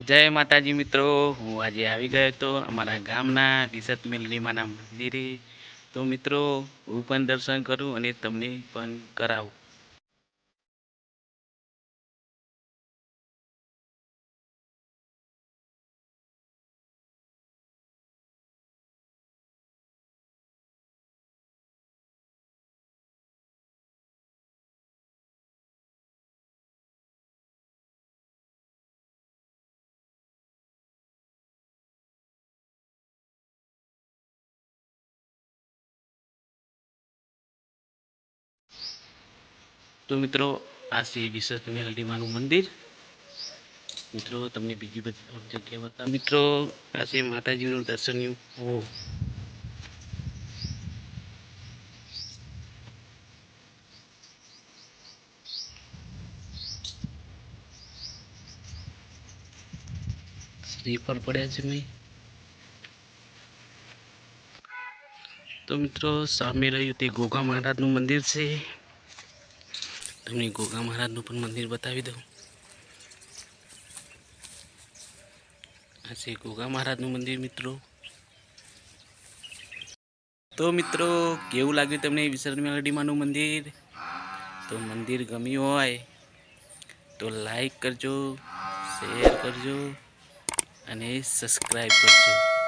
જય માતાજી મિત્રો, હું આજે આવી ગયો તો અમારા ગામના દિશત મેલરીમાના મંદિરે. તો મિત્રો, હું પણ દર્શન કરું અને તમને પણ કરાવું. તો મિત્રો આ છે દિશત મેલરીમાનું મંદિર. મિત્રો તમને બીજી બધી જગ્યા બતાવ. મિત્રો આ છે માતાજીનું દર્શન ઓ. શ્રીફળ પડ્યા છે મેં. તો મિત્રો સામે રહ્યું તે ગોગા મહારાજનું મંદિર છે. તમને ગોગા મહારાજનું પણ મંદિર બતાવી દઉં. આ છે ગોગા મહારાજનું મંદિર, મિત્રો. તો મિત્રો, કેવું લાગ્યું તમને વિસર્જન મેલડીમાંનું મંદિર? તો મંદિર ગમ્યું હોય તો લાઈક કરજો, શેર કરજો અને સબસ્ક્રાઈબ કરજો.